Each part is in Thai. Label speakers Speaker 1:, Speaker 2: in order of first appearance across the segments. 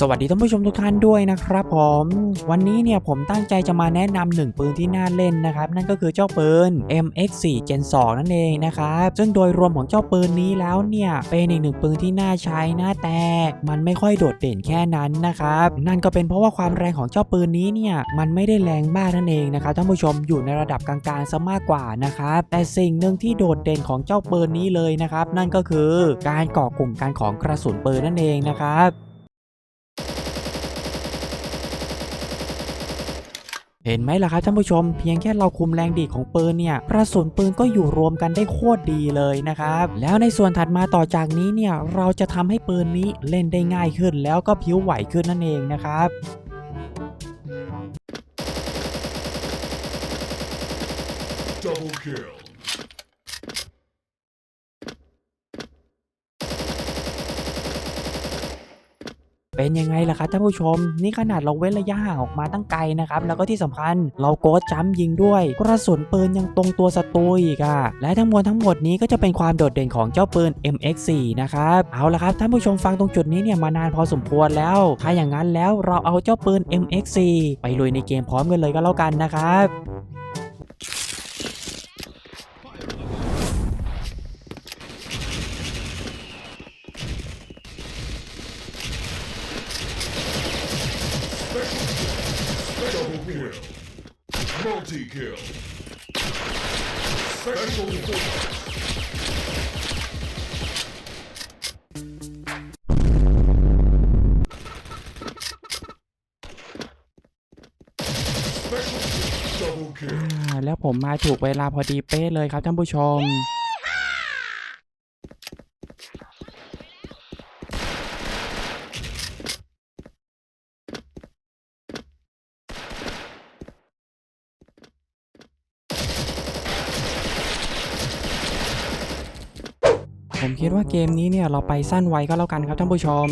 Speaker 1: สวัสดีท่านผู้ชมทุกท่านด้วยนะครับผมวันนี้เนี่ยผมตั้งใจจะมาแนะนำหนึ่งปืนที่น่าเล่นนะครับ นั่นก็คือเจ้าปืน MX4 Gen 2นั่นเองนะครับซึ่งโดยรวมของเจ้าปืนนี้แล้วเนี่ยเป็นอีกหนึ่งปืนที่น่าใช้นะแต่มันไม่ค่อยโดดเด่นแค่นั้นนะครับนั่นก็เป็นเพราะว่าความแรงของเจ้าปืนนี้เนี่ยมันไม่ได้แรงมากนั่นเองนะครับท่านผู้ชมอยู่ในระดับกลางๆซะมากกว่านะครับแต่สิ่งหนึ่งที่โดดเด่นของเจ้าปืนนี้เลยนะครับ นั่นก็คือการก่อกลุ่มกันของกระสุนปืนนั่นเองนะครับ เห็นไหมล่ะครับท่านผู้ชม เพียงแค่เราคุมแรงดีดของปืนเนี่ยกระสุนปืนก็อยู่รวมกันได้โคตรดีเลยนะครับ แล้วในส่วนถัดมาต่อจากนี้เนี่ยเราจะทำให้ปืนนี้เล่นได้ง่ายขึ้น แล้วก็ผิวไหวขึ้นนั่นเองนะครับ
Speaker 2: Double kill.
Speaker 1: เป็นยังไงล่ะครับท่านผู้ชม นี่ขนาดเราเว้นระยะห่างออกมาตั้งไกลนะครับ แล้วก็ที่สำคัญเราโกดจัมยิงด้วย กระสุนปืนยังตรงตัวศัตรูอีกอะและทั้งมวลทั้งหมดนี้ก็จะเป็นความโดดเด่นของเจ้าปืน MX4 นะครับเอาละครับท่านผู้ชมฟังตรงจุดนี้เนี่ยมานานพอสมควรแล้ว ถ้าอย่างนั้นแล้วเราเอาเจ้าปืน MX4 ไปลุยในเกมพร้อมกันเลยก็แล้วกันนะครับ
Speaker 2: Multi kill. Special force.
Speaker 1: แล้วผมมาถูกเวลาพอดีเป๊ะเลยครับท่านผู้ชม ผมคิดว่าเกมนี้เนี่ยเราไปสั้นไวก็แล้วกันครับท่านผู้ชม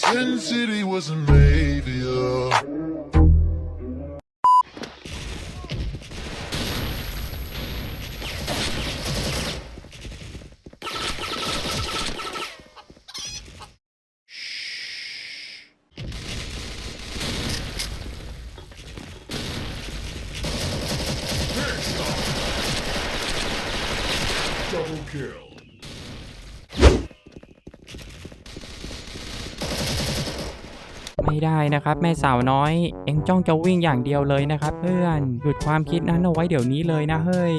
Speaker 2: Sin City was a man. Kill.
Speaker 1: ไม่ได้นะครับแม่สาวน้อย เอ็งจ้องจะวิ่งอย่างเดียวเลยนะครับ เพื่อนหยุดความคิดนั้นเอาไว้เดี๋ยวนี้เลยนะเฮ้ย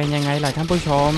Speaker 1: เป็นยังไงล่ะท่านผู้ชม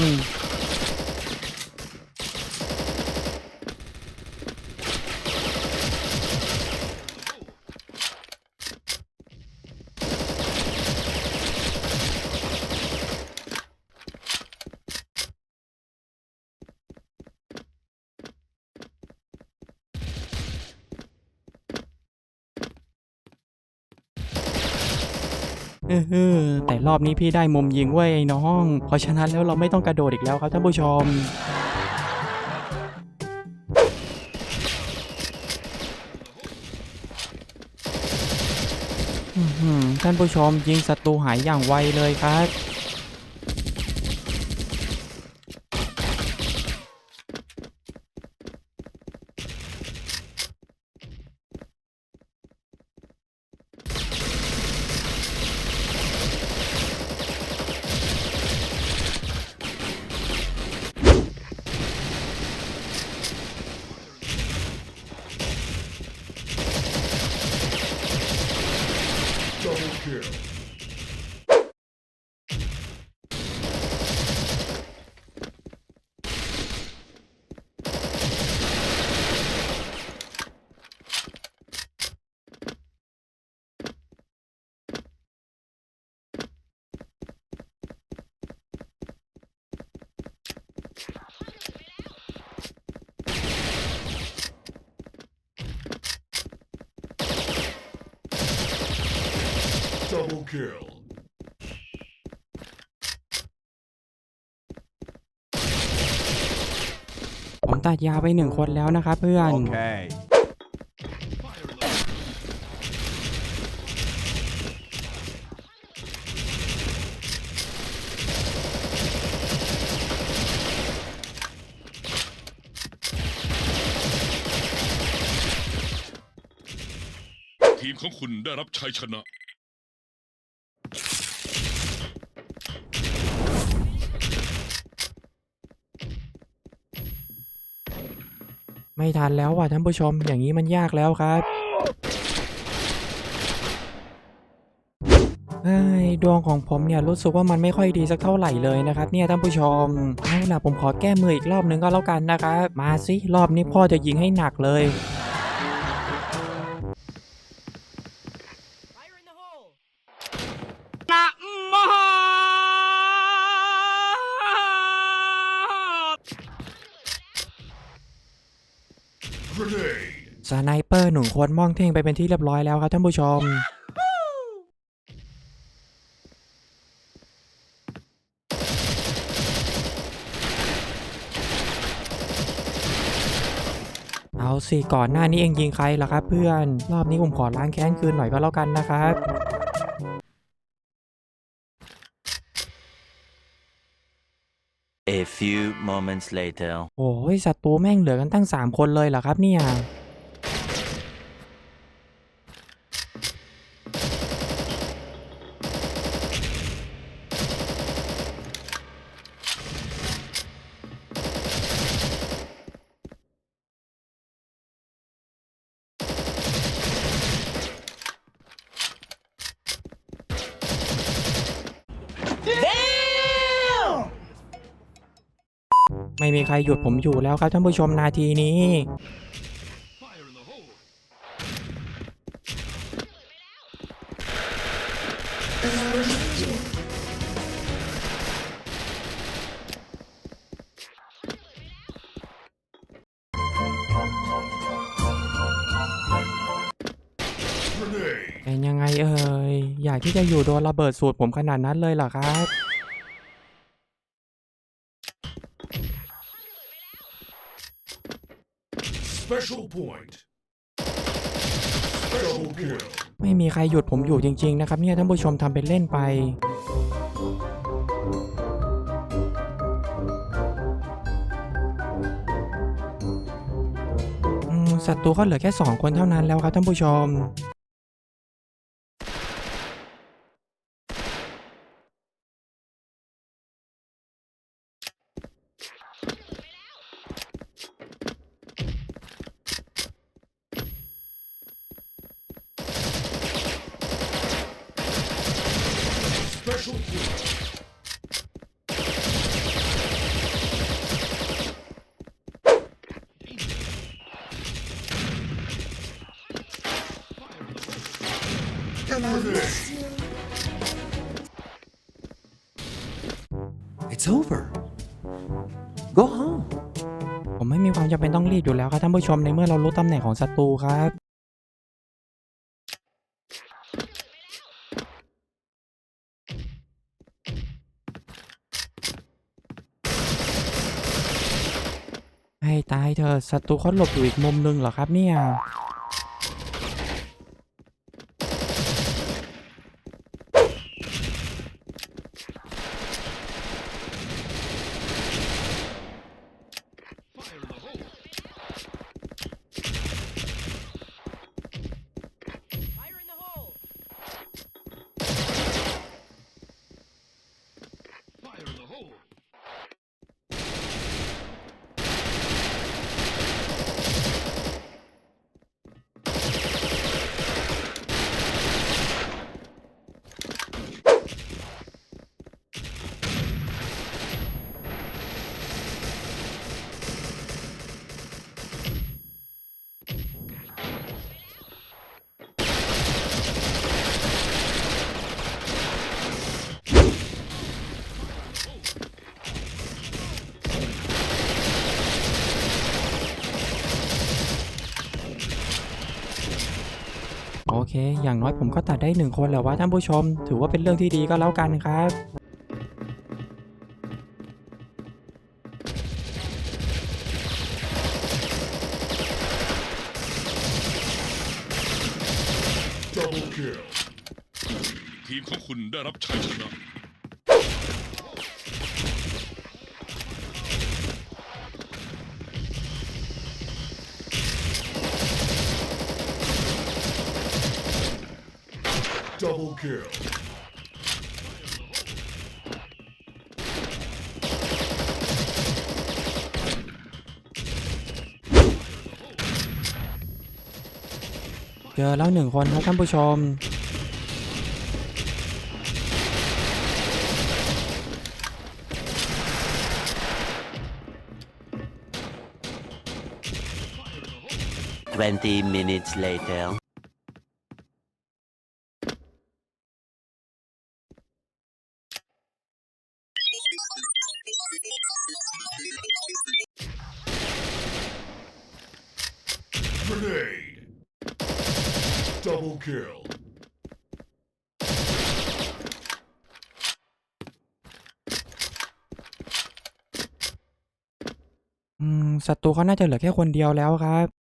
Speaker 1: เออแต่รอบนี้พี่ได้มุมยิงเว้ยไอ้น้อง เพราะฉะนั้นแล้วเราไม่ต้องกระโดดอีกแล้วครับท่านผู้ชมท่านผู้ชมยิงศัตรูหายอย่างไวเลยครับ
Speaker 2: Double Double kill.
Speaker 3: ผมตัดยาไปหนึ่งคนแล้วนะครับเพื่อน
Speaker 4: Okay.
Speaker 2: Fire in the hole.
Speaker 5: ทีมของคุณได้รับชัยชนะ
Speaker 3: ไม่ทันแล้วว่ะท่านผู้ชมอย่างนี้มันยากแล้วครับดวงของผมเนี่ยรู้สึกว่ามันไม่ค่อยดีสักเท่าไหร่เลยนะครับเนี่ยท่านผู้ชมเอาล่ะผมขอแก้มืออีกรอบนึงก็แล้วกันนะครับมาสิรอบนี้พ่อจะยิงให้หนักเลย สไนเปอร์หนุ่มคนม่องเท่งไปเป็นที่เรียบร้อยแล้วครับท่านผู้ชม เอาสิก่อนหน้านี้เองยิงใครล่ะครับเพื่อน รอบนี้ผมขอล้างแค้นคืนหน่อยก็แล้วกันนะครับ
Speaker 6: few moments later.
Speaker 3: โอ้ยศัตรูแม่งเหลือกันตั้ง 3 คนเลยเหรอครับเนี่ย ครหยุดผมอยู่แล้วครับท่านผู้ชมนาทีนี้ เป็นยังไงเอ่ย อยากที่จะอยู่โดนระเบิดสูตรผมขนาดนั้นเลยเหรอครับ
Speaker 2: Special point. Double kill.
Speaker 3: ไม่มีใครหยุดผมอยู่จริง ๆ นะครับเนี่ยท่านผู้ชมทำเป็นเล่นไป อืมศัตรูก็เหลือแค่ 2 คนเท่านั้นแล้วครับท่านผู้ชม
Speaker 7: It's over. Go home.
Speaker 3: ผมไม่มีความจำเป็นต้องรีบอยู่แล้วครับท่านผู้ชมในเมื่อเรารู้ตำแหน่งของศัตรูครับ ให้ตายเถอะศัตรูเขาหลบอยู่อีกมุมหนึงเหรอครับเนี่ย
Speaker 2: โอเค
Speaker 3: อย่างน้อยผมก็ตัดได้หนึ่งคนแล้วว่าท่านผู้ชม ถือว่าเป็นเรื่องที่ดีก็แล้วกันครับ
Speaker 5: ทีมของคุณได้รับชัยชนะ
Speaker 2: kill.
Speaker 3: เจอแล้วหนึ่งคนครับท่านผู้ชม
Speaker 6: 20 minutes later.
Speaker 2: Grenade. Double kill.
Speaker 3: อืมศัตรูเขาน่าจะเหลือแค่คนเดียวแล้วครับ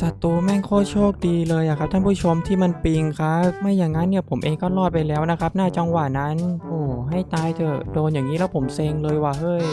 Speaker 3: ศัตรูแม่งโคตรโชคดีเลยอะครับท่านผู้ชมที่มันปิงครับไม่อย่างนั้นเนี่ยผมเองก็รอดไปแล้วนะครับหน้าจังหวะนั้น โอ้ให้ตายเถอะโดนอย่างนี้แล้วผมเซ็งเลยว่ะเฮ้ย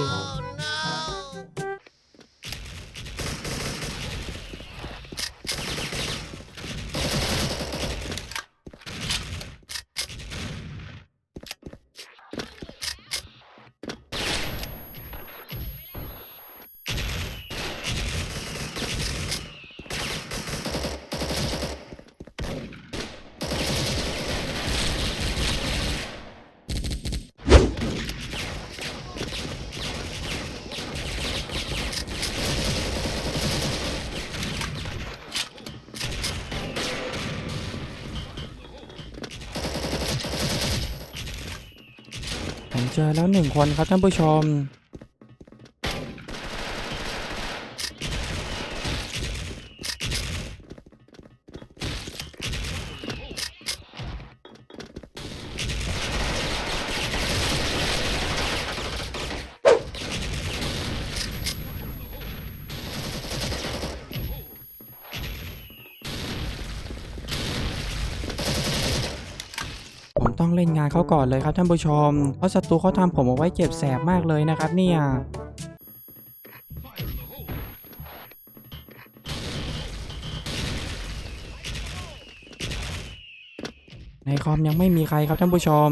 Speaker 3: เจอแล้วหนึ่งคนครับท่านผู้ชม ต้องเล่นงานเขาก่อนเลยครับท่านผู้ชม เพราะศัตรูเขาทำผมเอาไว้เจ็บแสบมากเลยนะครับเนี่ยในคอมยังไม่มีใครครับท่านผู้ชม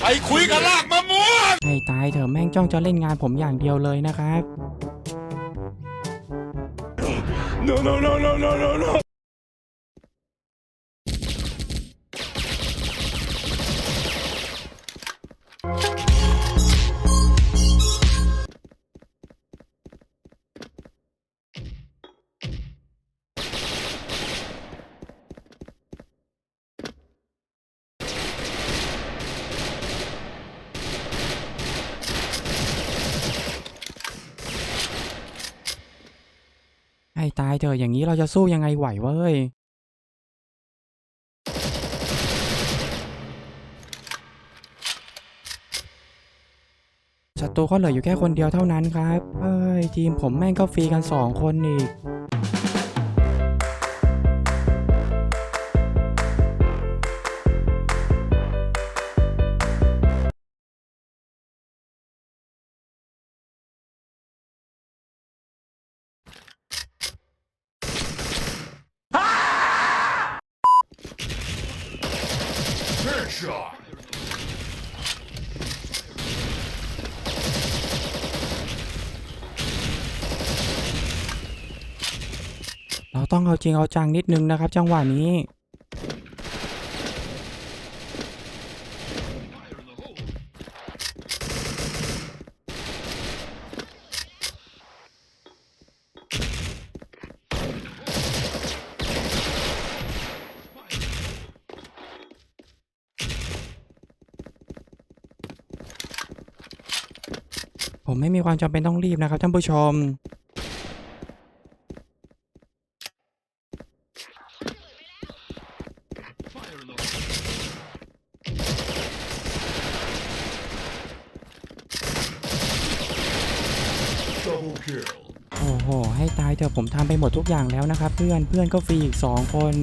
Speaker 5: ไปคุยกับลากมะม่วง
Speaker 3: ให้ ตายเถอะแม่งจ้องจะเล่นงานผมอย่างเดียวเลยนะครับ
Speaker 5: no no no no no no
Speaker 3: ให้ตายเถอะอย่างนี้เราจะสู้ยังไงไหวเว้ย ศัตรูก็เหลืออยู่แค่คนเดียวเท่านั้นครับ เอ้ย ทีมผมแม่งก็ฟรีกันสองคนอีก
Speaker 2: Headshot.
Speaker 3: เราต้องเอาจริงเอาจังนิดนึงนะครับ จังหวะนี้ ผมไม่มีความจำเป็นต้องรีบนะครับท่านผู้ชม
Speaker 2: Double kill.
Speaker 3: โอ้โห ให้ตายเถอะผมทำไปหมดทุกอย่างแล้วนะครับ เพื่อนเพื่อนก็ฟรีอีกสองคน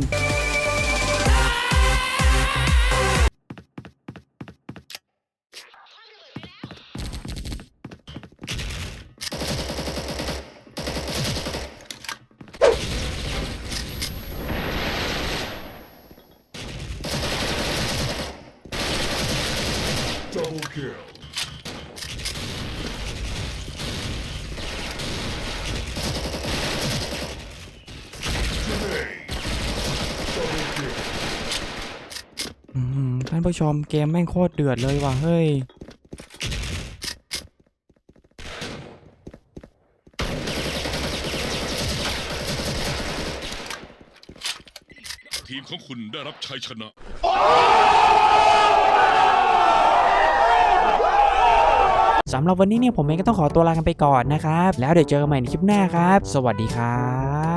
Speaker 3: ท่านผู้ชมเกมแม่งโคตรเดือดเลยว่ะเฮ้ย
Speaker 5: ทีมของคุณได้รับชัยชนะ
Speaker 3: สำหรับวันนี้เนี่ยผมเองก็ต้องขอตัวลากันไปก่อนนะครับ แล้วเดี๋ยวเจอกันใหม่ในคลิปหน้าครับ สวัสดีครับ